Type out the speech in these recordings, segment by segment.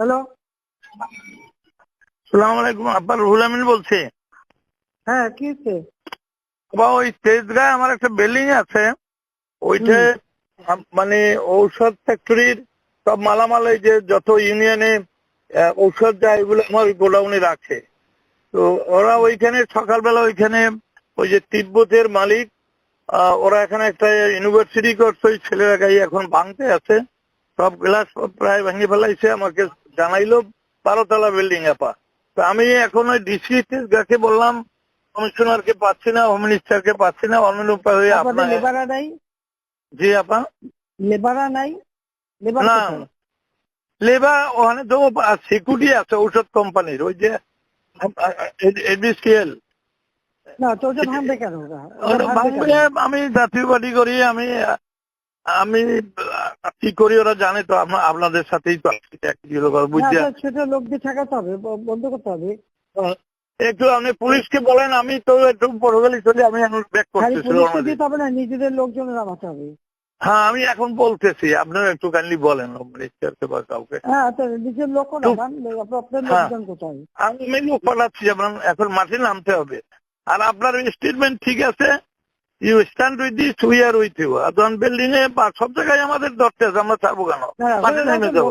Hello? সালাম আলাইকুম আব্বা রুহুল আমিন বলছি। হ্যাঁ কি হচ্ছে বা ওই তেজগাঁয় আমার একটা বিল্ডিং আছে। ওইটা মানে ঔষধ ফ্যাক্টরির সব মালামাল এই যে যত ইউনিয়নে ঔষধ যায় এগুলো আমার গোডাউনে রাখে। তো ওরা ওইখানে সকালবেলা ওইখানে ওই যে তিব্বতের মালিক ওরা এখানে একটা ইউনিভার্সিটি করছে ওই ছেলেরা গাই এখন ভাঙতে আছে। সব গ্লাস প্রায় ভেঙে ফেলাইছে আমাকে জানাইলো বারোতলা বিল্ডিং আপা। তো আমি এখন ওই ডিসি তেজগাঁকে বললাম কমিশনারকে পাচ্ছি না হোম মিনিস্টারকে পাচ্ছি না অন্য উপায় হয়ে আপনার লেবারা নাই? জি আপা। লেবারা নাই? না? লেবার ওখানে তো সিকিউরিটি আছে ঔষধ কোম্পানির ওই যে কেন? আমি জাতীয় পার্টি করি আমি আমি কি করি ওরা জানে তো আমরা আপনাদের সাথেই তো ছোট লোক দিয়ে ঠেকাতে হবে বন্ধ করতে হবে। একটু আপনি পুলিশকে বলেন আমি তো একটু পরগলি চলে আমি এখন ব্যাক করতেছি হবে না নিজেদের লোকজন নামাতে হবে। হ্যাঁ আমি এখন বলতেছি আপনারা একটু কাইন্ডলি বলেন মিনিস্টারকে বা কাউকে। হ্যাঁ নিজের লোক আপনার হ্যাঁ। লোকজন কোথায়? আমি লোক পাঠাচ্ছি আপনার এখন মাঠে নামতে হবে। আর আপনার স্টেটমেন্ট ঠিক আছে you stand with this we are with you যখন বিল্ডিং এ বা সব জায়গায় আমাদের ধরতে আছে আমরা ছাড়বো কেন? না, মাঠে নেমে যাব।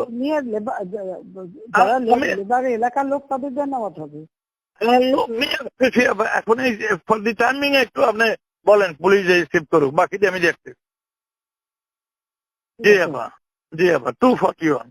যারা এলাকার লোক তাদের নামাতে হবে। নিয়ে এখন এই ফর দি টাইমিং একটু আপনি বলেন পুলিশ রিসিভ করুক বাকিটা আমি দেখতে জি আপা জি আপা টু ফর্টি ওয়ান